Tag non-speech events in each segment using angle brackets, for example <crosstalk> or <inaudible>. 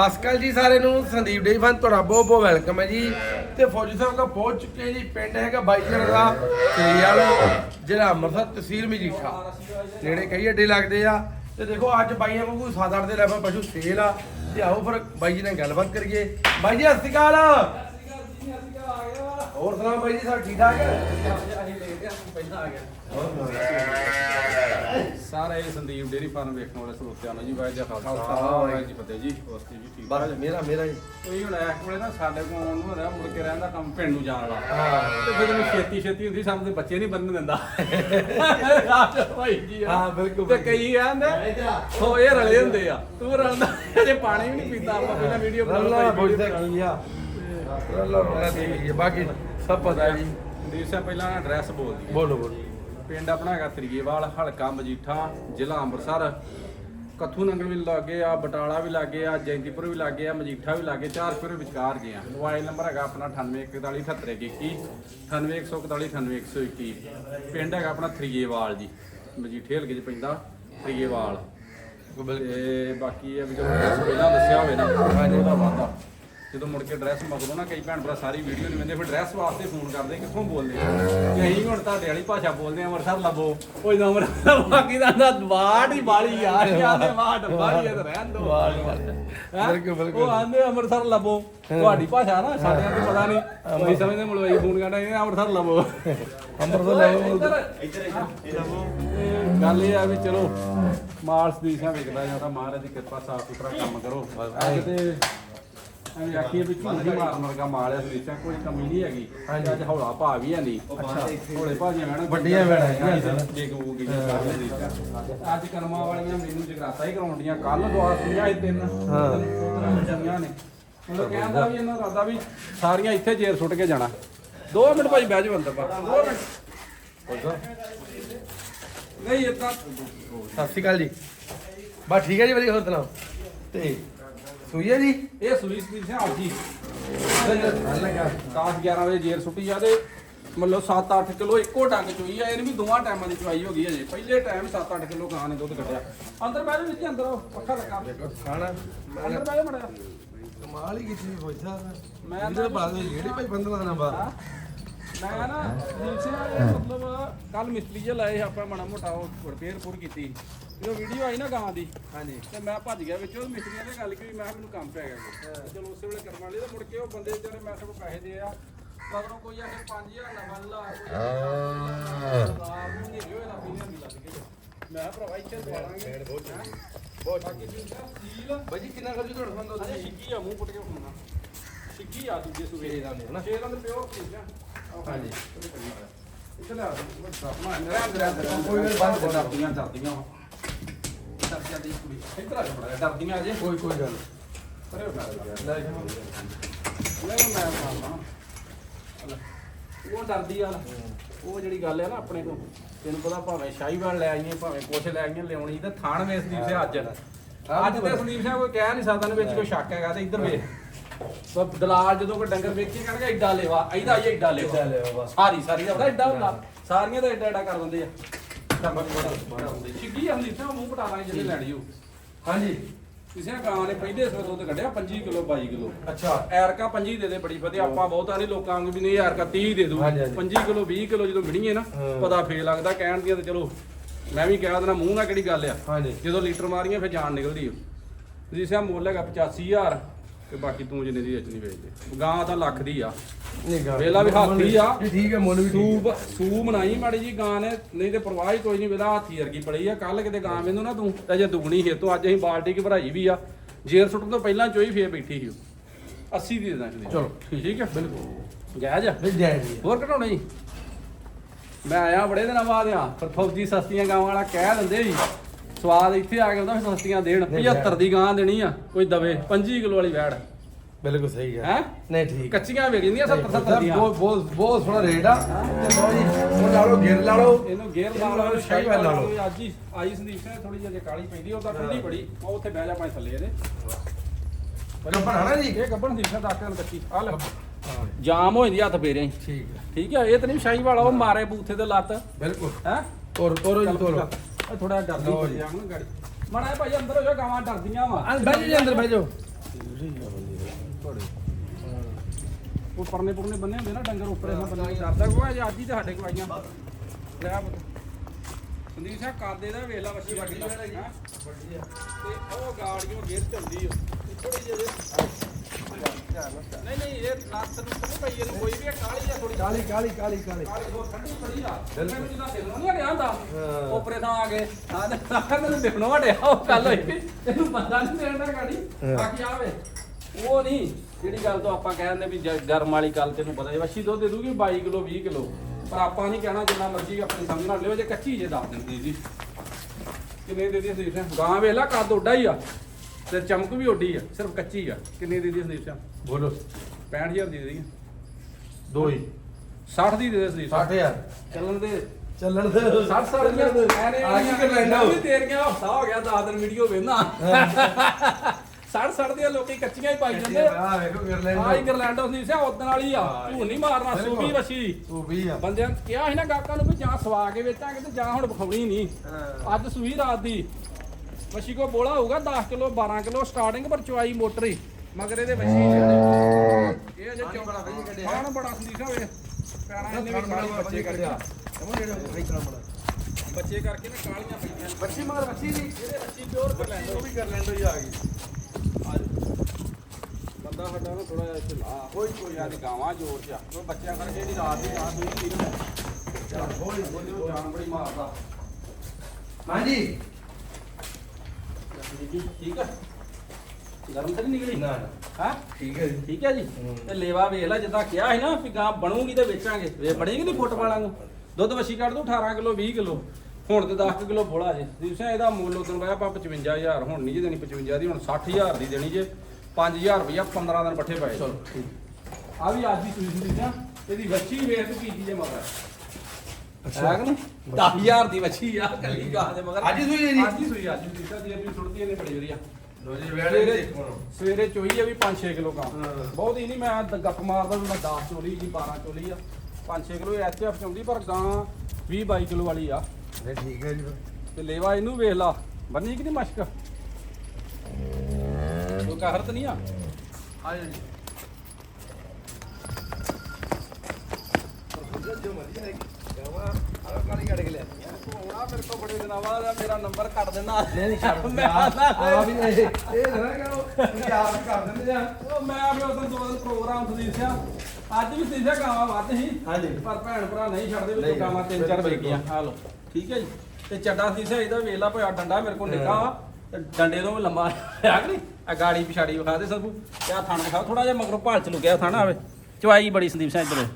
ਸਤਿ ਸ਼੍ਰੀ ਅਕਾਲ ਜੀ ਸਾਰਿਆਂ ਨੂੰ। ਸੰਦੀਪ ਡੇ ਫਨ ਤੁਹਾਡਾ ਬਹੁਤ ਬਹੁਤ ਵੈਲਕਮ ਹੈ ਜੀ। ਤੇ ਫੌਜੀ ਸਾਹਿਬ ਦਾ ਪਹੁੰਚ ਚੁੱਕੇ ਹਾਂ ਜੀ ਪਿੰਡ ਹੈਗਾ ਬਾਈ ਜੀ ਦਾ ਸਰੀਆਲ ਜ਼ਿਲ੍ਹਾ ਅੰਮ੍ਰਿਤਸਰ ਤਹਿਸੀਲ ਮਜੀਠਾ ਨੇੜੇ ਕਈ ਅੱਡੇ ਲੱਗਦੇ ਆ। ਤੇ ਦੇਖੋ ਅੱਜ ਬਾਈਆਂ ਵਾਂਗੂ 7-8 ਦੇ ਲੈਵਲ ਪਸ਼ੂ ਸੇਲ ਆ। ਤੇ ਆਓ ਫਿਰ ਬਾਈ ਜੀ ਨਾਲ ਗੱਲਬਾਤ ਕਰੀਏ। ਬਾਈ ਜੀ ਸਤਿ ਸ਼੍ਰੀ ਅਕਾਲ। ਹੋਰ ਸੁਣਾ ਬਾਈ ਜੀ ਸਭ ਠੀਕ ਠਾਕ ਸਾਰੇ ਸੰਦੀਪ ਡੇਰੀ ਫਾਰਮ ਵੇਖਣ ਵਾਲੇ ਸਰੋਤਿਆਂ ਨੂੰ ਜੀ ਵਾਹਿ ਜੀ ਖਾਲਸਾ ਖਾਲਸਾ, ਵਾਹਿ ਜੀ ਫਤਿਹ ਜੀ ਹੋਰ ਜੀ ਠੀਕ ਬਸ ਮੇਰਾ ਮੇਰਾ ਜੀ ਕੋਈ ਹੁਣ ਇਸ ਵੇਲੇ ਨਾ ਸਾਡੇ ਕੋਲ ਆਉਣ ਨੂੰ ਰਿਹਾ ਮੁੜ ਕੇ ਰਹਿੰਦਾ ਕੰਮ ਪਿੰਡ ਨੂੰ ਜਾਣ ਵਾਲਾ। ਹਾਂ। ਤੇ ਫਿਰ ਮੈਨੂੰ ਛੇਤੀ ਛੇਤੀ ਹੁੰਦੀ ਸਾਨੂੰ ਤੇ ਬੱਚੇ ਨਹੀਂ ਬੰਨਣ ਦਿੰਦਾ। ਭਾਈ ਜੀ। ਹਾਂ, ਬਿਲਕੁਲ, ਤੇ ਕਈ ਕਹਿੰਦੇ ਹੋ ਇਹ ਰਲੇ ਹੁੰਦੇ ਆ। ਤੂੰ ਰਲਦਾ ਜੇ ਪਾਣੀ ਵੀ ਨਹੀਂ ਪੀਤਾ ਆਪਾਂ ਪਹਿਲਾਂ ਵੀਡੀਓ ਰੱਲਾ ਬੁਝਦਾ ਕੀ ਆ? ਰੱਲਾ ਰੱਲਾ ਦੇ ਬਾਕੀ ਸਭ ਪਤਾ ਹੈ ਜੀ। ਸੰਦੀਪ ਪਹਿਲਾਂ ਐਡਰੈਸ ਬੋਲ ਦੀ ਬੋਲੋ ਬੋਲੋ। ਪਿੰਡ ਆਪਣਾ ਹੈਗਾ ਤਰੀਏਵਾਲ ਹਲਕਾ ਮਜੀਠਾ ਜ਼ਿਲ੍ਹਾ ਅੰਮ੍ਰਿਤਸਰ। ਕੱਥੂ ਨੰਗਲ ਵੀ ਲਾਗੇ ਆ ਬਟਾਲਾ ਵੀ ਲਾਗੇ ਆ ਜੈਂਤੀਪੁਰ ਵੀ ਲਾਗੇ ਆ ਮਜੀਠਾ ਵੀ ਲਾਗੇ ਚਾਰ ਫਿਰ ਵਿਚਕਾਰ ਗਏ ਆ। ਮੋਬਾਈਲ ਨੰਬਰ ਹੈਗਾ ਆਪਣਾ 98414781 9814488121 ਪਿੰਡ ਹੈਗਾ ਆਪਣਾ ਤਰੀਏਵਾਲ ਜੀ ਮਜੀਠੇ ਹਲਕੇ 'ਚ ਪੈਂਦਾ ਤਰੀਏਵਾਲ ਤੇ ਬਾਕੀ ਇਹ ਵੀ ਜਦੋਂ ਪਹਿਲਾਂ ਦੱਸਿਆ ਹੋਵੇ ਨਾ ਉਹਦਾ ਵਾਦਾ ਜਦੋਂ ਮੁੜ ਕੇ ਐਡਰੈਸ ਮੰਗਦੋ ਨਾ ਕਈ ਭੈਣ ਭਰਾ ਸਾਰੀ ਵੀਡੀਓ ਨਹੀਂ ਮਿਲਦੇ ਫਿਰ ਐਡਰੈਸ ਵਾਸਤੇ ਫੋਨ ਕਰਦੇ ਕਿੱਥੋਂ ਬੋਲਦੇ? ਕਿ ਅਸੀਂ ਹੁਣ ਤੁਹਾਡੇ ਵਾਲੀ ਭਾਸ਼ਾ ਬੋਲਦੇ ਆ ਅੰਮ੍ਰਿਤਸਰ ਲੱਭੋ। ਉਹ ਜਦੋਂ ਅੰਮ੍ਰਿਤਸਰ ਬਾਕੀ ਦਾ ਦਾ ਬਾੜ ਹੀ ਆ ਆਂਦੇ ਬਾੜ ਬਾੜੀ ਆ ਤੇ ਰਹਿਣ ਦੋ। ਬਿਲਕੁਲ ਬਿਲਕੁਲ। ਉਹ ਆਂਦੇ ਅੰਮ੍ਰਿਤਸਰ ਲੱਭੋ। ਤੁਹਾਡੀ ਭਾਸ਼ਾ ਨਾ ਸਾਡੇ ਨੂੰ ਪਤਾ ਨਹੀਂ। ਕੋਈ ਸਮਝਦੇ ਮਲਵਾਈ ਫੋਨ ਕਰਦਾ ਇਹ ਅੰਮ੍ਰਿਤਸਰ ਲੱਭੋ। ਅੰਮ੍ਰਿਤਸਰ ਲੈਵਲ ਇਹ ਗੱਲ ਇਹ ਆ ਵੀ ਚਲੋ ਮਾਲ ਸਦੀਸ਼ਾਂ ਵਿਕਦਾ ਜਾਂਦਾ ਮਹਾਰਾਜ ਦੀ ਕਿਰਪਾ ਸਾਫ਼ ਸੁਥਰਾ ਕੰਮ ਕਰੋ। ਅੱਜ ਤੇ ਐਵੇਂ ਆਖੀਏ ਵੀ ਝੂਠ ਹੀ ਮਾਰਨ ਵਰਗਾ ਮਾਲ ਹੈ ਸਦੀਸ਼ਾਂ ਕੋਈ ਕਮੀ ਨਹੀਂ ਹੈਗੀ। ਹਾਂਜੀ। ਅੱਜ ਹੌਲਾ ਭਾਅ ਵੀ ਹੈ ਨਹੀਂ। ਅੱਛਾ। ਹੌਲੇ ਭਾਜੀਆਂ ਮੈਡਮ ਵੱਡੀਆਂ ਭੈਣਾਂ ਹੈਗੀਆਂ ਸਰ। ਦੇਖੋ ਕੀ ਅੱਜ ਕਰਮਾਂ ਵਾਲੀਆਂ ਮੈਨੂੰ ਜਗਰਾਤਾ ਹੀ ਕਰਾਉਂਦੀਆਂ ਕੱਲ ਦੁਆ ਸੁਣਿਆ ਇਹ ਤਿੰਨ ਹਾਂ। ਹਾਂ ਨੇ। ਮਤਲਬ ਕਹਿੰਦਾ ਵੀ ਇਹਨਾਂ ਰਾਦਾ ਵੀ ਸਾਰੀਆਂ ਇੱਥੇ ਜੇਰ ਸੁੱਟ ਕੇ ਜਾਣਾ। 2 ਮਿੰਟ ਭਾਈ ਬਹਿ ਜਾਓ ਅੰਦਰ ਬਸ। 2 ਮਿੰਟ। ਨਹੀਂ ਇਤਾਂ ਸਤਿ ਸ਼੍ਰੀ ਅਕਾਲ ਜੀ। ਬਸ ਠੀਕ ਹੈ ਜੀ ਵਧੀਆ ਹੋਰ ਸੁਣਾਓ? ਤੇ ਸੂਈਆ ਜੀ? ਇਹ ਸਿੰਘ ਸਿੰਘ ਆਪ ਜੀ। ਹਾਂ ਲੱਗਾ। 10 11 ਵਜੇ ਜੇਰ ਸੁੱਟੀ ਤੇ ਮਤਲਬ 7-8 ਕਿਲੋ ਇੱਕੋ ਟੰਗ ਚੋਈ ਆ ਇਹਨੇ ਵੀ ਦੋਵਾਂ ਟਾਈਮਾਂ ਦੀ ਚਵਾਈ ਹੋ ਗਈ ਅਜੇ ਪਹਿਲੇ ਟਾਈਮ 7-8 ਕਿਲੋ ਗਾਂ ਨੇ ਦੁੱਧ ਕੱਢਿਆ। ਅੰਦਰ ਜਾਓ ਵਿੱਚ ਅੰਦਰ ਆਓ, ਪੱਖਾ ਲੱਗਾ। ਖਾਣਾ। ਅੰਦਰ ਜਾਓ ਮੜਿਆ ਕਮਾਲ ਹੀ ਕੀਤੀ ਪੁੱਛਦਾ ਮੈਂ ਤਾਂ ਬਾਅਦ ਜਿਹੜੀ ਭਾਈ 15 ਦਿਨਾਂ ਬਾਅਦ ਮੈਂ ਨਾ ਸੇ ਮਤਲਬ ਕੱਲ ਮਿਸਤਰੀ ਜੇ ਲਾਏ ਸੀ ਆਪਾਂ ਮਾੜਾ ਮੋਟਾ ਉਹ ਰਿਪੇਅਰ ਪੂਰ ਕੀਤੀ। ਜਦੋਂ ਵੀਡੀਓ ਆਈ ਨਾ ਗਾਂ ਦੀ ਹਾਂਜੀ। ਤੇ ਮੈਂ ਭੱਜ ਗਿਆ ਵਿੱਚੋਂ ਮਿਸਤਰੀਆਂ ਨੇ ਗੱਲ ਕੀਤੀ ਮੈਂ ਕਿਹਾ ਮੈਨੂੰ ਕੰਮ ਪੈ ਗਿਆ ਕੋਈ। ਤੇ ਚਲੋ ਉਸੇ ਵੇਲੇ ਕਰਮ ਵਾਲੇ ਤੇ ਮੁੜ ਕੇ ਉਹ ਬੰਦੇ ਜਿਹੜੇ ਮੈਂ ਸਭ ਪੈਸੇ ਦੇ ਆ। ਮਗਰੋਂ ਕੋਈ ਆ ਕੇ 5000 ਨਾ ਮੰਨ ਲਾ ਕੋਈ ਆਪ ਨੂੰ ਨਹੀਂ ਹੋਇਆ ਨਾ ਪੀਣੇ ਦੀ ਲੱਗ ਮੈਂ ਕਿਹਾ ਭਰਾਵਾ ਇੱਥੇ ਦਵਾਵਾਂਗੇ ਬਹੁਤ ਬਾਕੀ ਜੀ ਸੀਲ ਬਾਈ ਜੀ ਕਿੰਨਾ ਖਰਚ ਤੁਹਾਡਾ ਫੰਦ ਅਜੇ ਸਿੱਕੀ ਆ ਮੂੰਹ ਪੁੱਟ ਕੇ ਖਾਣਾ ਸਿੱਕੀ ਆ ਦੂਜੇ ਸੂਏ ਛੇ ਦੰਦ ਹਨਾ? ਛੇ ਦੰਦ ਪਿਓ ਠੀਕ ਆ। ਹਾਂਜੀ। ਇੱਥੇ ਲੈ ਆ ਆਪਣਾ ਅੰਦਰ ਅੰਦਰ ਅੰਦਰ ਕੋਈ ਬੰਦ ਕਰ। ਡਰਦੀਆਂ ਡਰਦੀਆਂ ਡਰਦੀਆਂ ਦੀ ਕੁੜੀ। ਇੱਧਰ ਆ ਜਾ ਬੜਾ ਡਰਦੀਆਂ ਅਜੇ ਕੋਈ ਕੋਈ ਗੱਲ ਪਰੇ ਉਠਾ ਲੈ ਲੈ ਮੈਂ ਮਾਰਨਾ ਉਹ ਡਰਦੀ ਆ। ਉਹ ਜਿਹੜੀ ਗੱਲ ਹੈ ਨਾ ਆਪਣੇ ਕੋਲ ਤੈਨੂੰ ਪਤਾ ਭਾਵੇਂ ਸ਼ਾਹੀਵਾਲ ਲੈ ਆਈਏ ਭਾਵੇਂ ਕੁਛ ਲੈ ਆਈਏ ਲਿਆਉਣੀ ਤੇ ਥਾਣ ਵੇ ਸੰਦੀਪ ਸਿੰਘ ਅੱਜ। ਅੱਜ ਤੇ ਸੰਦੀਪ ਸਿੰਘ ਕੋਈ ਕਹਿ ਨਹੀਂ ਸਕਦਾ ਨੇ ਵਿੱਚ ਕੋਈ ਸ਼ੱਕ ਹੈਗਾ ਤੇ ਇੱਧਰ ਬਸ ਦਲਾਲ ਜਦੋਂ ਕੋਈ ਡੰਗਰ ਵੇਖੀ ਕਹਿਣਗੇ ਐਡਾ ਲੈਵਾ। ਹੀ ਐਡਾ ਲੈਵਾ। ਸਾਰੀ ਸਾਰੀ ਦਾ ਐਡਾ ਹੁੰਦਾ। ਸਾਰੀਆਂ ਦਾ ਐਡਾ ਐਡਾ ਕਰ ਦਿੰਦੇ ਆ। ਛਿੱਗੀ ਮੂੰਹ ਪਟਾ ਲਾਂਗੇ ਜਿਹਨੇ ਲੈਣੀ ਹੋ ਹਾਂਜੀ। ਕਿਸੇ ਗਾਂ ਨੇ ਪਹਿਲੇ ਸਵੇਰ ਦੁੱਧ ਕੱਢਿਆ 25 ਕਿਲੋ 22 ਕਿਲੋ। ਅੱਛਾ। ਐਰਕਾ 25 ਦੇ ਦੇ ਬੜੀ ਵਧੀਆ ਆਪਾਂ ਬਹੁਤਾਂ ਨਹੀਂ ਲੋਕਾਂ ਨੂੰ ਵੀ ਨਹੀਂ ਐਰਕਾ 30 ਦੇ ਦੂ ਹਾਂਜੀ, ਹਾਂਜੀ। 25 ਕਿਲੋ 20 ਕਿਲੋ ਜਦੋਂ ਮਿਣੀਏ ਨਾ। ਪਤਾ ਫੇਰ ਲੱਗਦਾ ਕਹਿਣ ਦੀਆਂ ਤੇ ਚਲੋ ਮੈਂ ਵੀ ਕਹਿ ਦੇਣਾ ਮੂੰਹ ਨਾਲ ਕਿਹੜੀ ਗੱਲ ਆ? ਜਦੋਂ ਲੀਟਰ ਮਾਰੀਆਂ ਫਿਰ ਜਾਨ ਨਿਕਲਦੀ ਓ ਜੀ ਸਿਆ ਮੁੱਲ ਹੈਗਾ 85000 ਤੇ ਬਾਕੀ ਤੂੰ ਜਿੰਨੇ ਦੀ ਵੇਚਣੀ ਵੇਚਦੇ ਗਾਂ ਤਾਂ ਲੱਖ ਦੀ ਆ। ਨਹੀਂ ਗਾ ਵੇਲਾ ਵੀ ਹਾਥੀ ਆ। ਜੀ ਠੀਕ ਹੈ ਮੁੱਲ ਵੀ ਠੀਕ ਸੂਪ ਸੂ ਬਣਾਈ ਮਾੜੀ ਜੀ ਗਾਂ ਨੇ ਨਹੀਂ ਤੇ ਪਰਵਾਹ ਹੀ ਕੋਈ ਨਹੀਂ ਵੇਲਾ ਹਾਥੀ ਵਰਗੀ ਪੜੀ ਆ। ਕੱਲ ਕਿਤੇ ਗਾਂ ਮੈਨੂੰ ਨਾ ਤੂੰ ਤੇ ਜੇ ਦੁਗਣੀ ਹੈ ਤੂੰ ਅੱਜ ਅਸੀਂ ਬਾਲਟੀ ਕੀ ਭਰਾਈ ਵੀ ਆ। ਜੇਰ ਸੁੱਟਣ ਤੋਂ ਪਹਿਲਾਂ ਚੋਈ ਫੇਰ ਬੈਠੀ ਸੀ। ਉਹ 80 ਦੀ ਦੇ ਦਾਂਗੇ। ਚਲੋ, ਠੀਕ ਹੈ ਬਿਲਕੁਲ। ਜਾਇਜ਼ ਆ। ਨਹੀਂ ਜਾਇਜ਼ ਜੀ ਹੋਰ ਘਟਾਉਣਾ ਜੀ? ਮੈਂ ਆਇਆ ਬੜੇ ਦਿਨਾਂ ਬਾਅਦ ਆ। ਪਰ ਫੌਜੀ ਸਸਤੀਆਂ ਗਾਵਾਂ ਵਾਲਾ ਕਹਿ ਦਿੰਦੇ ਜੀ ਸਵਾਦ ਇੱਥੇ ਆ ਕੇ ਹੁੰਦਾ ਵੀ ਸਸਤੀਆਂ ਦੇਣ ਨਹੀਂ, 75 ਦੀ ਗਾਂ ਦੇਣੀ ਆ ਕੋਈ ਦਵੇ 25 ਕਿਲੋ ਵਾਲੀ ਵੈੜ। ਬਿਲਕੁਲ ਸਹੀ ਹੈ ਹੈ? ਨਹੀਂ ਠੀਕ। ਕੱਚੀਆਂ ਵੇਚ ਜਾਂਦੀਆਂ 70 70 ਦੀਆਂ। ਬਹੁਤ ਬਹੁਤ ਬਹੁਤ ਸੋਹਣਾ ਰੇਟ ਆ। ਤੇ ਲਓ ਜੀ ਉਹ ਲਾ ਲਓ ਗਿਰ ਲਾ ਲਓ। ਇਹਨੂੰ ਗੇਅਰ ਲਾ ਲਓ, ਸ਼ਾਹੀ ਵਾਲ ਲਾ ਲਓ। ਅੱਜ ਹੀ ਆਈ ਸੰਦੀਪ ਸਿੰਘ ਥੋੜੀ ਜਿਹੀ ਕਾਲੀ ਪੈਂਦੀ ਉਹ ਤਾਂ ਠੰਡੀ ਬੜੀ। ਉਹ ਉੱਥੇ ਬਹਿ ਜਾ ਪਾਏ ਥੱਲੇ ਇਹਦੇ। ਗੱਬਣ ਹਨਾ ਜੀ? ਇਹ ਗੱਬਣ ਦੀ ਸਿੰਘ ਦੱਸ ਕੱਚੀ। ਆ ਲੈ। ਜਾਮ ਹੋ ਜਾਂਦੀ ਹੱਥ ਫੇਰੇ। ਠੀਕ ਹੈ ਠੀਕ ਹੈ ਇਹ ਤਾਂ ਨਹੀਂ ਸ਼ਾਹੀ ਵਾਲਾ ਉਹ ਮਾਰੇ ਬੂਥੇ ਤੇ ਲੱਤ। ਬਿਲਕੁਲ। ਹੈ? ਤੋਰ ਤੋਰੋ ਜੀ ਤੋਰੋ ਥੋੜਾ ਡਰਦੀ ਪਈ ਜੀ। ਮੜਾ ਭਾਈ ਅੰਦਰ ਹੋ ਜਾ ਗਾਵਾਂ ਡਰਦੀਆਂ ਵਾ। ਬਹਿ ਜੀ ਅੰਦਰ ਬਹਿ ਜਾਓ। ਉਹ ਪਰਨੇ ਪੁਰਨੇ ਬੰਨੇ ਹੁੰਦੇ ਨਾ ਡੰਗਰ ਉੱਪਰ ਇਹਨਾਂ ਬੰਨੇ। ਡਰਦਾ ਕੋ ਅੱਜ ਹੀ ਤੁਹਾਡੇ ਕੋ ਆਈਆਂ। ਲੈ ਪੁੱਤ। ਸੰਦੀਪ ਸਿੰਘ ਕਾਦੇ ਦਾ ਵੇਲਾ ਵੱਛੀ ਵੱਡੀ ਦਾ ਹੈਂ? ਤੇ ਉਹ ਗਾੜੀਆਂ ਗੇਰ ਚੱਲਦੀ ਓ ਥੋੜੀ ਜਿਹੀ ਨਹੀਂ ਨਹੀਂ ਇਹ ਲੱਤ ਨੂੰ ਨਹੀਂ ਪਈ ਇਹਨੂੰ ਕੋਈ ਵੀ ਕਾਲੀ ਆ ਥੋੜੀ ਕਾਲੀ ਕਾਲੀ ਕਾਲੀ। ਕਾਲੀ ਕਾਲੀ ਠੰਡੀ ਬੜੀ ਆ ਮੈਨੂੰ ਜਿੱਦਾਂ ਦੇਖਣਾ ਨਹੀਂ ਰਿਹਾ ਹੁੰਦਾ ਉਪਰੇ ਤਾਂ ਆ ਗਏ ਹਾਂ। ਤੇ ਮੈਨੂੰ ਦੇਖਣਾ ਵੜਿਆ ਉਹ ਗੱਲ ਹੋਈ ਇਹਨੂੰ ਬੰਦਾ ਨਹੀਂ ਦੇਣਾ ਗਾੜੀ ਬਾਕੀ ਆਵੇ ਉਹ ਨਹੀਂ ਜਿਹੜੀ ਗੱਲ ਤੋਂ ਆਪਾਂ ਕਹਿੰਦੇ ਵੀ ਗਰਮ ਵਾਲੀ ਗੱਲ ਤੈਨੂੰ ਪਤਾ ਹੈ। ਵੱਛੀ ਦੁੱਧ ਦੇ ਦੂਗੀ 22 ਕਿਲੋ 20 ਕਿਲੋ ਪਰ ਆਪਾਂ ਨਹੀਂ ਕਹਿਣਾ ਜਿੰਨਾ ਮਰਜ਼ੀ ਆਪਣੀ ਸਮਝ ਨਾਲ ਲਿਓ ਜੇ ਕੱਚੀ ਜੇ ਦੱਸ ਦਿੰਦੀ ਜੀ ਕਿੰਨੇ ਦੇ ਦੀ ਸੰਦੀਪ ਸਿੰਘ ਗਾਂ ਵੇਲਾ ਕੱਦ ਓਡਾ ਹੀ ਆ ਤੇ ਚਮਕ ਵੀ ਓਡੀ ਆ ਸਿਰਫ ਕੱਚੀ ਆ ਕਿੰਨੇ ਦੇ ਦੀ ਸੰਦੀਪ ਸਿੰਘ ਬੋਲੋ। 65000 ਦੀ ਦੇ ਦੀ ਦੋ ਹੀ 60 ਦੀ ਦੇ ਦੇ ਸਿੰਘ 60000 ਚੱਲਣ ਦੇ। ਚੱਲਣ ਦੇ। 60 ਸਾਲ ਦੀਆਂ ਐਨੇ ਆ ਕੀ ਕਰ ਲੈਣਾ ਵੀ ਤੇਰੀਆਂ ਹਫਤਾ ਹੋ ਗਿਆ 10 ਦਿਨ ਵੀਡੀਓ ਵੇਖਣਾ 60 60 ਦੀਆਂ ਲੋਕੀ ਕੱਚੀਆਂ ਹੀ ਪਾਈ ਜਾਂਦੇ ਆ। ਵੇਖੋ ਕਰ ਲੈਣਾ ਆਹ ਇੰਗਲੈਂਡ ਹੁੰਦੀ ਸੀ ਉਦਣ ਵਾਲੀ ਆ। ਤੂੰ ਨਹੀਂ ਮਾਰਨਾ। ਸੂਬੀ ਵਸੀ। ਤੂੰ ਵੀ ਆ। ਬੰਦਿਆਂ ਨੇ ਕਿਹਾ ਸੀ ਨਾ ਗਾਹਕਾਂ ਨੂੰ ਵੀ ਜਾਂ ਸਵਾ ਕੇ ਵੇਚਾਂਗੇ ਤੇ ਜਾਂ ਹੁਣ ਵਿਖਾਉਣੀ ਨਹੀਂ। ਅੱਜ ਸੂਈ ਰਾਤ ਦੀ। ਵਸ਼ੀ ਕੋ ਬੋਲਾ ਹੋਊਗਾ 10 ਕਿਲੋ 12 ਕਿਲੋ ਸਟਾਰਟਿੰਗ ਪਰ ਚੁਆਈ ਮੋਟਰ ਹੀ। ਮਗਰ ਇਹਦੇ ਵਸ਼ੀ ਇਹ ਅਜੇ ਚੌਂ ਬੜਾ ਵਧੀਆ ਕੱਢਿਆ। ਖਾਣ ਬੜਾ ਸੰਦੀਸਾ ਹੋਵੇ। ਪੈਰਾਂ ਇਹਨੇ ਵੀ ਕਾਲੀ ਬੱਚੇ ਕੱਢਿਆ ਬੱਚੇ ਕਰਕੇ ਨਾ ਕਾਲੀਆਂ ਪਈਆਂ ਬੱਚੀ ਮਗਰ ਬੱਚੀ ਦੀ ਇਹਦੇ ਬੱਚੀ ਪਿਓਰ ਕਰ ਲੈਂਦੇ। ਉਹ ਵੀ ਕਰ ਲੈਂਦਾ ਹੀ ਆ ਗਈ। ਬੰਦਾ ਸਾਡਾ ਨਾ ਥੋੜਾ ਜਿਹਾ ਇੱਥੇ ਲਾ ਕੋਈ ਕੋਈ ਆ ਗਾਵਾਂ ਜੋਰ ਚ ਉਹ ਬੱਚਿਆਂ ਕਰਕੇ ਜਿਹੜੀ ਰਾਤ ਦੀ ਰਾਤ ਹੋਈ ਸੀ ਨਾ ਚੱਲ ਹੌਲੀ ਹੌਲੀ ਉਹ ਜਾਨ ਬੜੀ ਮਾਰਦਾ। ਹਾਂਜੀ। ਠੀਕ ਆ ਗਰਮ ਤਾਂ ਨਹੀਂ ਨਿਕਲੀ? ਨਾ। ਨਾ ਹਾਂ? ਠੀਕ ਹੈ ਜੀ। ਠੀਕ ਹੈ ਜੀ। ਹੂੰ। ਤੇ ਲੇਵਾ ਵੇਖ ਲੈ ਜਿੱਦਾਂ ਕਿਹਾ ਸੀ ਨਾ ਵੀ ਗਾਂ ਬਣੂਗੀ ਤੇ ਵੇਚਾਂਗੇ। ਵੇ ਬਣੇਗੀ ਨਹੀਂ ਫੁੱਟ ਵਾਲਾਂਗੂ ਦੁੱਧ ਵਛੀ ਕੱਢ ਦੂ 18 ਕਿਲੋ 20 ਕਿਲੋ। ਹੁਣ ਤੇ 10 ਕਿਲੋ ਬੋਲਾ ਜੇ। ਦਿਵਸਾਂ ਇਹਦਾ ਮੁੱਲ ਉਦੋਂ ਪਾਇਆ ਆਪਾਂ 55000 ਹੁਣ ਨਹੀਂ ਜੇ ਦੇਣੀ 55 ਦੀ ਹੁਣ 60000 ਦੀ ਦੇਣੀ ਜੇ। 5000 ਰੁਪਇਆ 15 ਦਿਨ ਪੱਠੇ ਪਾਏ। ਚਲੋ ਠੀਕ। ਆ ਵੀ ਅੱਜ ਹੀ ਸੂਈ ਸੀ ਦਿਵਸਾਂ ਇਹਦੀ ਵੱਛੀ ਵੇਖ ਤੂੰ ਕੀਤੀ ਜੇ ਮਗਰ। ਹੈ ਕਿ ਨਹੀਂ? 10000 ਦੀ ਵੱਛੀ ਆ ਕੱਲੀ ਗਾਂ ਦੇ ਮਗਰ। ਅੱਜ ਹੀ ਸੂਈ ਹੈ ਜੀ? ਅੱਜ ਹੀ ਸੂਈ ਅੱਜ ਦਿਵਸਾਂ ਦੀ ਆਪਣੀ ਸੁਣਦੀ ਇਹਨੇ ਬੜੀ ਵਧੀਆ। ਲੋ ਜੀ ਵੇੜੇ ਦੇਖੋ ਸਵੇਰੇ ਚੋਈ ਆ ਵੀ 5-6 ਕਿਲੋ ਕਾ ਹਾਂ। ਬਹੁਤ ਹੀ ਨਹੀਂ ਮੈਂ ਦ- ਗੱਪ ਮਾਰਦਾ ਵੀ ਮੈਂ 10 ਚੋਲੀ ਜੀ 12 ਚੋਲੀ ਆ। 5-6 ਕਿਲੋ ਐਚਐਫ ਚ ਆਉਂਦੀ ਪਰ ਗਾਂ 20-22 ਕਿਲੋ ਵਾਲੀ ਆ। ਠੀਕ ਹੈ ਜੀ ਤੇ ਲੇਵਾ ਇਹਨੂੰ ਵੇਖ ਲਾ। ਬੰਨੀ ਕਿ ਨਹੀਂ ਮਸ਼ਕ? ਕੋਈ ਕਾਹਰਤ ਨਹੀਂ ਆ? ਆ ਜੀ ਜੋ। ਮਰਜ਼ੀ ਹੈ ਲੈ ਮੇਰੇ ਨੰਬਰ ਕੱਟ ਦੇਣਾ ਨਹੀਂ ਨਹੀਂ ਛੱਡ ਮੈਂ ਆ ਵੀ ਇਹ ਇਹ ਨਾ ਕਰੋ ਤੁਸੀਂ ਆਪ ਹੀ ਕਰ ਦਿੰਦੇ ਆ ਉਹ ਮੈਂ ਫਿਰ ਉਦੋਂ ਦੋ ਦਿਨ ਪ੍ਰੋਗਰਾਮ ਸੀ ਸਿਆ ਅੱਜ ਵੀ ਸੀ ਗਾਵਾਂ ਵੱਧ ਸੀ ਹਾਂਜੀ। ਪਰ ਭੈਣ ਭਰਾ ਨਹੀਂ ਛੱਡਦੇ ਵੀ ਨਹੀਂ ਗਾਵਾਂ ਤਿੰਨ ਚਾਰ। ਵੇਗੀਆਂ ਆ ਲਓ। ਠੀਕ ਹੈ ਜੀ। ਤੇ ਚੱਡਾ ਸੀ ਇਹਦਾ ਵੇਲਾ ਪਿਆ ਡੰਡਾ ਮੇਰੇ ਕੋਲ ਨਿੱਕਾ ਵਾ। ਤੇ ਡੰਡੇ ਤੋਂ ਵੀ ਲੰਮਾ ਆ ਕਿ ਆ ਗਾੜੀ ਪਿਛਾੜੀ ਵਿਖਾ ਦੇ ਸਭੂ ਤੇ ਆ ਥਣ ਵਿਖਾ ਥੋੜਾ ਜਿਹਾ ਮਗਰੋਂ ਭਾਲ ਚ ਲੁਕਿਆ ਥਣ ਆਵੇ। ਚਵਾਈ ਬੜੀ ਸੰਦੀਪ ਸਿੰਘ ਇੱਧਰ।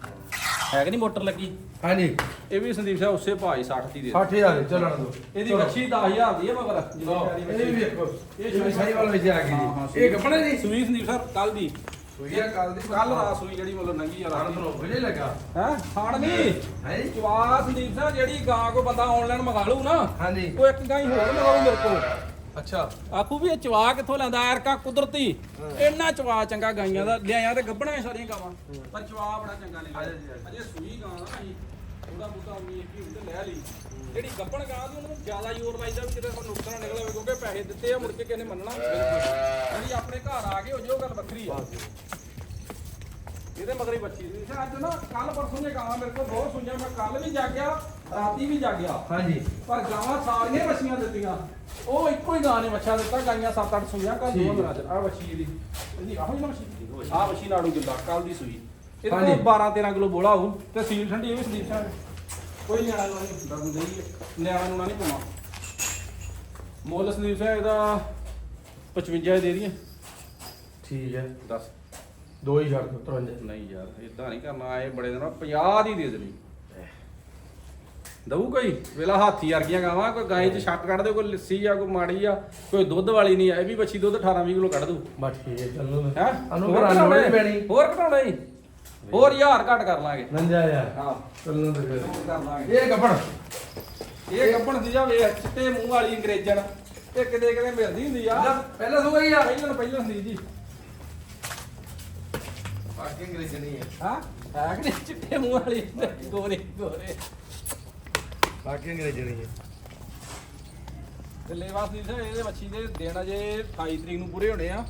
ਹੈ ਕਿ ਨਹੀਂ ਮੋਟਰ ਲੱਗੀ? ਹਾਂਜੀ। ਇਹ ਵੀ ਸੰਦੀਪ ਸਿੰਘ ਉਸੇ ਭਾਈ 60 ਦੀ ਦੇ 60000 ਚੱਲਣ ਦੋ ਇਹਦੀ ਵੱਛੀ 10000 ਦੀ ਹੈ ਮਗਰ ਇਹ ਵੱਛੀ। ਵੀ ਵੇਖੋ ਇਹ ਇਹ ਸਾਈ ਵਾਲ ਵਿੱਚ ਆ ਹਾਂ, ਹਾਂ, ਗਈ ਇਹ ਕੱਪੜੇ ਦੀ? ਸੂਈ ਸੰਦੀਪ ਸਰ ਕੱਲ ਦੀ। ਸੂਈ ਆ ਕੱਲ ਦੀ। ਕੱਲ ਰਾਤ ਸੂਈ ਜਿਹੜੀ ਮਤਲਬ ਨੰਗੀ ਆ ਰਾਤ ਨੂੰ ਵਿਲੇ ਲੱਗਾ। ਹੈ? ਖਾਣ ਨਹੀਂ ਹੈ? ਜੀ ਚਵਾ ਸੰਦੀਪ ਸਿੰਘ ਜਿਹੜੀ ਗਾਂ ਕੋ ਬੰਦਾ ਆਨਲਾਈਨ ਮੰਗਾ ਲੂ ਨਾ ਹਾਂਜੀ। ਉਹ ਇੱਕ ਗਾਂ ਹੀ ਹੋਰ ਮੰਗਾਉ ਮੇਰੇ ਕੋਲ। ਅੱਛਾ। ਆਖੂ ਵੀ ਇਹ ਚਵਾ ਕਿੱਥੋਂ ਲੈਂਦਾ ਐਰਕਾ ਕੁਦਰਤੀ। ਇੰਨਾ ਚਵਾ ਚੰਗਾ ਗਾਈਆਂ ਦਾ। ਲਿਆਇਆ ਤੇ ਗੱਬਣਾ ਸਾਰੀਆਂ ਗਾਵਾਂ। ਪਰ ਚਵਾ ਬੜਾ ਚੰਗਾ ਨਹੀਂ ਆ ਜਾ ਜੀ, ਆ ਜਾ। ਅਜੇ ਸੂਈ ਗਾਂ ਨਾ ਅਸੀਂ ਉਹਦਾ ਬੂਟਾ ਉਮੀ ਕੀ ਹੁੰਦੇ ਲੈ ਲਈ। ਜਿਹੜੀ ਗੱਬਣ ਗਾਂ ਦੀ ਉਹਨੂੰ ਜ਼ਿਆਦਾ ਜ਼ੋਰ ਲਾਈਦਾ ਵੀ ਕਿਤੇ ਕੋਈ ਨੁਕਸਾਨ ਨਿਕਲ ਆਵੇ ਕਿਉਂਕਿ ਪੈਸੇ ਦਿੱਤੇ ਆ ਮੁੜ ਕੇ ਕਿਸੇ ਨੇ ਮੰਨਣਾ ਜਿਹੜੀ ਆਪਣੇ ਘਰ ਆ ਗਏ ਉਹ ਜੋ ਗੱਲ ਵੱਖਰੀ ਆ। ਇਹਦੇ ਮਗਰ ਹੀ ਬੱਚੀ ਸੀ। ਅੱਜ ਨਾ ਕੱਲ ਪਰਸੋਂ ਦੀਆਂ ਗਾਵਾਂ ਮੇਰੇ ਕੋਲ ਬਹੁਤ ਸੁਣੀਆਂ ਮੈਂ ਕੱਲ ਵੀ ਜਾਗਿਆ। ਰਾਤੀ ਵੀ ਜਾਗਿਆ। ਹਾਂਜੀ। ਪਰ ਗਾਵਾਂ ਸਾਰੀਆਂ ਬੱਚੀਆਂ ਦਿੱਤੀਆਂ। ਉਹ ਇੱਕੋ ਹੀ ਗਾਂ ਨੇ ਬੱਚਾ ਦਿੱਤਾ ਗਾਈਆਂ 7-8 ਸੂਈਆਂ ਕੱਲ ਦੋ ਚ। ਆ ਬੱਚੀ ਇਹਦੀ। ਇਹਦੀ ਆਹੋ ਹੀ ਨਾ ਬੱਚੀ ਆ ਬੱਚੀ ਨਾੜੂ ਜਿੱਦਾਂ ਕੱਲ ਦੀ ਸੂਈ। ਇਹਦੇ ਹਾਂਜੀ। ਕੋਲ 12-13 ਕਿਲੋ ਬੋਲਾ ਹੋਊ ਤੇ ਸੀਲ ਠੰਡੀ ਇਹ ਵੀ ਸੰਦੀਪ ਸਾਹਿਬ ਕੋਈ ਨਿਆਣਾ ਨੂੰ ਨਹੀਂ ਡਰਨ ਦੇਈ ਨਿਆਣਾ ਨੂੰ ਨਾ ਨਹੀਂ ਪਾਉਣਾ। ਮੁੱਲ ਸੰਦੀਪ ਸਾਹਿਬ ਇਹਦਾ 55 ਦੇ ਦਈਏ। ਠੀਕ ਹੈ। ਦੱਸ। ਦੋ ਹੀ ਛੱਡ ਦੋ 53 ਨਹੀਂ ਯਾਰ ਇਦਾਂ ਨਹੀਂ ਕਰਨਾ ਇਹ ਬੜੇ ਦਿਨ 50 ਦੀ ਦੇ ਦੇਣੀ। ਦਊ ਕੋਈ ਵੇਲਾ ਹਾਥੀ ਵਰਗੀਆਂ ਗਾਵਾਂ ਕੋਈ ਗਾਂ ਚ ਛੱਟ ਕੱਢ ਦੇ ਕੋਈ ਲੱਸੀ ਆ ਕੋਈ ਮਾੜੀ ਆ ਕੋਈ ਦੁੱਧ ਵਾਲੀ ਨਹੀਂ ਆ ਇਹ ਵੀ ਬੱਚੀ ਦੁੱਧ 18 20 ਕਿਲੋ ਕੱਢ ਦੂ ਬਸ ਠੀਕ ਹੈ ਚੱਲੋ ਹੈ? ਅਨੂ ਘਰਾਂ ਨੂੰ ਨਹੀਂ ਪੈਣੀ। ਹੋਰ ਘਟਾਉਣਾ ਜੀ ਹੋਰ ਹਜ਼ਾਰ ਘੱਟ ਕਰ ਲਾਂਗੇ। ਨੰਜਾ ਯਾਰ। ਹਾਂ। ਚੱਲੋ ਤੇ ਫਿਰ। ਹੋਰ ਕਰ ਲਾਂਗੇ। ਇਹ ਕੱਪੜ ਇਹ ਗੱਬਣ ਦੀ ਜਾ ਵੇਖ ਚਿੱਟੇ ਮੂੰਹ ਵਾਲੀ ਅੰਗਰੇਜ਼ਣ। ਇਹ ਕਿਤੇ ਕਿਤੇ ਮਿਲਦੀ ਹੁੰਦੀ ਆ। ਪਹਿਲਾਂ ਸੋ ਗਈ ਆ। ਪਹਿਲਾਂ ਪਹਿਲਾਂ ਹੁੰਦੀ ਜੀ ਬਾਕੀ ਅੰਗਰੇਜ਼ੀ ਨਹੀਂ ਹੈ। ਹਾਂ? ਹੈ ਕਿ ਚਿੱਟੇ ਮੂੰਹ ਵਾਲੀ। ਗੋਰੇ ਗੋਰੇ। ਬਾਕੀ ਅੰਗਰੇਜ਼ੀ ਨਹੀਂ ਹੈ। ਤੇ ਲੇਵਾ ਸੀ ਇਹਦੇ ਮੱਛੀ ਦੇ ਦਿਨ ਅਜੇ 28 ਤਰੀਕ ਨੂੰ ਪੂਰੇ ਹੋਣੇ ਆ।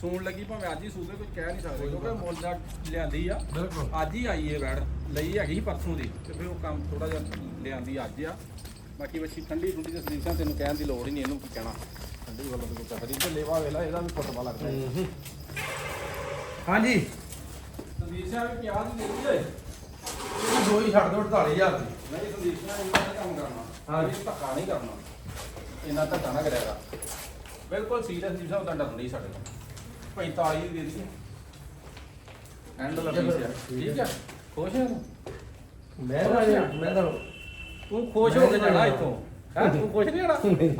ਸੂਣ ਲੱਗੀ ਭਾਵੇਂ ਅੱਜ ਹੀ ਸੂਵੇ ਕੋਈ ਕਹਿ ਨਹੀਂ ਸਕਦੇ ਕਿਉਂਕਿ ਮੁੱਲ ਦਾ ਲਿਆਂਦੀ ਆ। ਬਿਲਕੁਲ। ਅੱਜ ਹੀ ਆਈ ਏ ਵੈੜ ਲਈ ਹੈਗੀ ਸੀ ਪਰਸੋਂ ਦੀ ਤੇ ਫਿਰ ਉਹ ਕੰਮ ਥੋੜਾ ਜਿਹਾ ਲਿਆਂਦੀ ਅੱਜ ਆ। ਬਾਕੀ ਵੱਛੀ ਠੰਡੀ ਠੰਡੀ ਦੇ ਸਰੀਸਾਂ ਤੈਨੂੰ ਕਹਿਣ ਦੀ ਲੋੜ ਹੀ ਨਹੀਂ ਇਹਨੂੰ ਕੀ ਕਹਿਣਾ। ਠੰਡੀ ਵੱਲੋਂ ਤੇ ਕੋਈ ਕਹਦੀ ਤੇ ਲੇਵਾ ਵੇਲਾ ਇਹਦਾ ਵੀ ਫੁੱਟਬਾਲ ਲੱਗਦਾ। ਹਾਂਜੀ। ਸਿੰਘ ਵੀ ਪਿਆਜ਼ ਦੀ ਦੇ ਦਿੱਤੀ ਇਹ ਦੋ ਹੀ ਛੱਡ ਦਿਓ 48000 ਦੀ। ਨਹੀਂ ਸੰਦੀਪ ਸਿੰਘ ਇਹਨਾਂ ਦਾ ਕੰਮ ਕਰਨਾ। ਹਾਂ ਜੀ। ਧੱਕਾ ਨਹੀਂ ਕਰਨਾ। ਇਹਨਾਂ ਧੱਕਾ ਨਾ ਕਰਿਆਗਾ ਬਿਲਕੁਲ ਸੀਰੀਅਸ ਸੰਦੀਪ ਸਾਹਿਬ ਦਾ ਡਰ ਨਹੀਂ ਸਾਡੇ ਕੋਲ 45 ਦੀ ਦੇ ਐਂਡ ਲੱਗੀ ਸੀ। ਠੀਕ ਹੈ ਖੁਸ਼ ਹੈ? ਤੂੰ? ਮੈਂ ਤਾਂ ਮੈਂ ਤਾਂ ਤੂੰ ਖੁਸ਼ ਹੋ ਕੇ ਜਾਣਾ ਇੱਥੋਂ। ਹੈਂ ਤੂੰ ਖੁਸ਼ ਨਹੀਂ ਹੋਣਾ?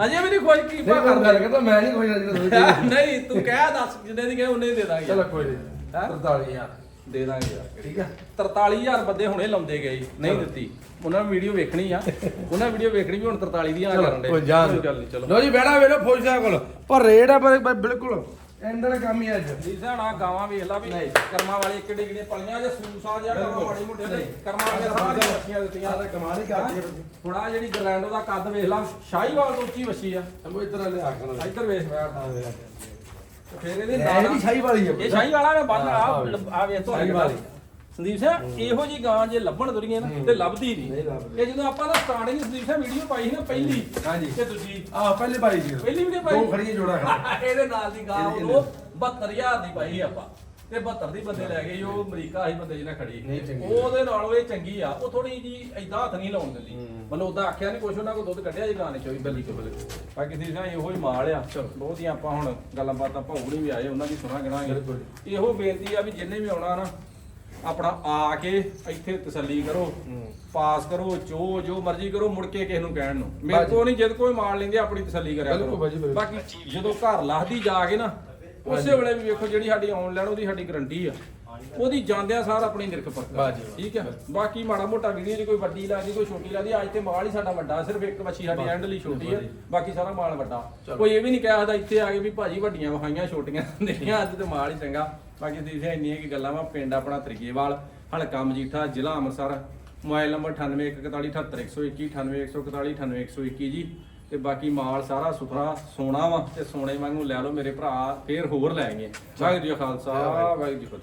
ਅਜੇ ਵੀ ਨਹੀਂ ਖੁਸ਼ ਕੀ ਨਹੀਂ ਕਰ ਕਰਕੇ ਤਾਂ ਮੈਂ ਨਹੀਂ ਕੋਈ ਜਿਹੜਾ <laughs> ਨਹੀਂ ਤੂੰ ਕਹਿ ਦੱਸ ਜਿੰਨੇ ਦੀ ਕਹੇ ਉਹਨੇ ਹੀ ਦੇ ਦਾਂਗੇ। ਚਲੋ ਕੋਈ ਨਹੀਂ। ਹੈਂ? 48000 ਦੇ ਦਾਂਗੇ ਯਾਰ। ਠੀਕ ਆ। 43000 ਬੰਦੇ ਹੁਣੇ ਲਾਉਂਦੇ ਗਏ ਨਹੀਂ ਦਿੱਤੀ। ਉਹਨਾਂ ਨੇ ਵੀਡੀਓ ਵੇਖਣੀ ਆ। <laughs> ਉਹਨਾਂ ਵੀਡੀਓ ਵੇਖਣੀ ਵੀ ਹੁਣ 43 ਦੀਆਂ ਚਲੋ ਕਰਨ ਦੇ। ਕੋਈ ਚਲੋ। ਲੋ ਜੀ ਬੈਠਾ ਵੇਲੋ ਫੌਜ ਸਾਹਿਬ ਕੋਲ। ਪਰ ਰੇਟ ਆ ਪਰ ਪਰ ਬਿਲਕੁਲ ਐਂਡਲ ਕੰਮ ਹੀ ਅੱਜ। ਲੀਜ਼ਾ ਨਾ ਗਾਵਾਂ ਵੇਖ ਲਾ ਵੀ ਕਰਮਾਂ ਵਾਲੇ ਕਿਹੜੇ ਕਿਹੜੇ ਪਲੀਆਂ ਜਾਂ ਸੂਸਾ ਜਾਂ ਕਰਮਾਂ ਮਾੜੀ ਮੋਟੇ ਤੇ ਕਰਮਾਂ ਵਾਲੇ ਸਾਰੀਆਂ ਵੱਛੀਆਂ ਦਿੱਤੀਆਂ। ਕਮਾਲ ਹੀ ਕਰਦੀ ਹੁਣ ਆ ਜਿਹੜੀ ਗਰਲੈਂਡੋ ਦਾ ਕੱਦ ਵੇਖ ਲਾ ਸ਼ਾਹੀਵਾਲ ਤੋਂ ਉੱਚੀ ਵੱਛੀ ਆ। ਸਮੋ ਇਤਰਾ ਲਿਆ ਕਰ ਇੱਧਰ ਵੇਖ ਬੈਠ ਫੇਰ ਇਹਦੇ ਇਹ ਨਾਲ ਵੀ ਸ਼ਾਹੀ ਵਾਲੀ ਹੈ ਇਹ ਸ਼ਾਹੀ ਵਾਲਾ ਮੈਂ ਬੰਨ ਹਾਂ, ਆ ਹਾਂ। ਆ ਵੇਖ ਤੋਂ ਸ਼ਾਹੀ ਵਾਲੀ। ਸੰਦੀਪ ਸਿੰਘ ਇਹੋ ਜੀ ਗਾਂ ਜੇ ਲੱਭਣ ਤੁਰੀਏ ਨਾ ਤੇ ਲੱਭਦੀ ਨਹੀਂ ਨਹੀਂ ਲੱਭਦੀ। ਇਹ ਜਦੋਂ ਆਪਾਂ ਨਾ ਸਟਾਰਟਿੰਗ ਸੰਦੀਪ ਸਿੰਘ ਵੀਡੀਓ ਪਾਈ ਸੀ ਨਾ ਪਹਿਲੀ ਹਾਂਜੀ। ਤੇ ਤੁਸੀਂ ਆ ਪਹਿਲੇ ਪਾਈ ਸੀ। ਪਹਿਲੀ ਵੀਡੀਓ ਪਾਈ? ਦੋ ਖੜੀਆਂ ਜੋੜਾ ਖੜਾ <laughs> ਇਹਦੇ ਨਾਲ ਦੀ ਗਾਂ ਉਦੋਂ 72000 ਦੀ ਪਾਈ ਆਪਾਂ। ਤੇ 72 ਦੀ ਬੰਦੇ ਲੈ ਗਏ ਉਹ ਅਮਰੀਕਾ ਸੀ ਬੰਦੇ ਜਿਹਨਾਂ ਖੜੀ ਨਹੀਂ ਚੰਗੀ। ਉਹਦੇ ਨਾਲੋਂ ਇਹ ਚੰਗੀ ਆ ਉਹ ਥੋੜੀ ਜੀ ਐਦਾਂ ਹੱਥ ਨਹੀਂ ਲਾਉਣ ਦਿੰਦੀ। ਮੈਨੂੰ ਉਦਾਂ ਆਖਿਆ ਨਹੀਂ ਕੁਛ ਉਹਨਾਂ ਕੋਲ ਦੁੱਧ ਕੱਢਿਆ ਜੀ ਗਾਂ ਨੇ ਚੋਈ ਬੱਲੀ ਤੋਂ ਬੱਲੀ ਬਾਕੀ ਦੀ ਸਾਂ ਇਹੋ ਹੀ ਮਾਲ ਆ ਬਹੁਤੀਆਂ ਆਪਾਂ ਹੁਣ ਗੱਲਾਂ ਬਾਤਾਂ ਭੌਗਣੀ ਵੀ ਆਏ ਉਹਨਾਂ ਦੀ ਸੁਣਾ ਗਣਾਂਗੇ ਬਿਲਕੁਲ। ਇਹੋ ਬੇਨਤੀ ਆ ਵੀ ਜਿੰਨੇ ਵੀ ਆਉਣਾ ਨਾ ਆਪਣਾ ਆ ਕੇ ਇੱਥੇ ਤਸੱਲੀ ਕਰੋ ਪਾਸ ਕਰੋ ਜੋ ਜੋ ਮਰਜ਼ੀ ਕਰੋ ਮੁੜ ਕੇ ਕਿਸੇ ਨੂੰ ਕਹਿਣ ਨੂੰ ਮੇਰੇ। ਕੋਲ ਨਹੀਂ ਜਦ ਕੋਈ ਮਾਲ ਲੈਂਦੇ ਆਪਣੀ ਤਸੱਲੀ ਕਰਿਆ ਬਿਲਕੁਲ ਕਰੋ ਬਿਲਕੁਲ। ਬਾਕੀ ਜਦੋਂ ਘਰ ਲਾਹਦੀ ਜਾ ਕੇ ਨਾ ਉਸੇ ਵੇਲੇ ਵੀ ਵੇਖੋ ਜਿਹੜੀ ਸਾਡੀ ਆਨਲਾਈਨ ਉਹਦੀ ਸਾਡੀ ਗਰੰਟੀ ਆ। ਉਹਦੀ ਜਾਂਦਿਆਂ ਸਾਰ ਆਪਣੀ ਨਿਰਖ ਬਾਜੀ। ਠੀਕ ਹੈ ਬਾਕੀ ਮਾੜਾ ਮੋਟਾ ਵੀਡੀਓ 'ਚ ਕੋਈ ਵੱਡੀ ਲੱਗਦੀ ਕੋਈ ਛੋਟੀ ਲੱਗਦੀ ਅੱਜ ਤੇ ਮਾਲ ਹੀ ਸਾਡਾ ਵੱਡਾ ਸਿਰਫ ਇੱਕ ਵੱਛੀ ਸਾਡੀ ਐਂਡ ਲਈ ਛੋਟੀ ਹੈ ਬਾਕੀ ਸਾਰਾ ਮਾਲ ਵੱਡਾ। ਕੋਈ ਇਹ ਵੀ ਨਹੀਂ ਕਿਹਾ ਇੱਥੇ ਆ ਕੇ ਵੀ ਭਾਜੀ ਵੱਡੀਆਂ ਵਿਖਾਈਆਂ ਛੋਟੀਆਂ ਦੇਖੀਆਂ ਅੱਜ ਤੇ ਮਾਲ ਹੀ ਚੰਗਾ। ਬਾਕੀ ਦੀਦੀਆਂ ਇੰਨੀਆਂ ਕੀ ਗੱਲਾਂ ਵਾ ਪਿੰਡ ਆਪਣਾ ਤਰੀਕੇਵਾਲ ਹਲਕਾ ਮਜੀਠਾ ਜ਼ਿਲ੍ਹਾ ਅੰਮ੍ਰਿਤਸਰ। ਮੋਬਾਈਲ ਨੰਬਰ 9814478121 9814478121 ਜੀ। ਤੇ ਬਾਕੀ ਮਾਲ ਸਾਰਾ ਸੁਥਰਾ ਸੋਨਾ ਵਾ ਤੇ ਸੋਨੇ ਵਾਂਗੂ ਲੈ ਲਓ ਮੇਰੇ ਭਰਾ ਫੇਰ ਹੋਰ ਲੈ ਗਏ ਵਾਹਿਗੁਰੂ ਜੀ ਕਾ ਖਾਲਸਾ ਵਾਹਿਗੁਰੂ ਜੀ ਕੀ ਫਤਿਹ।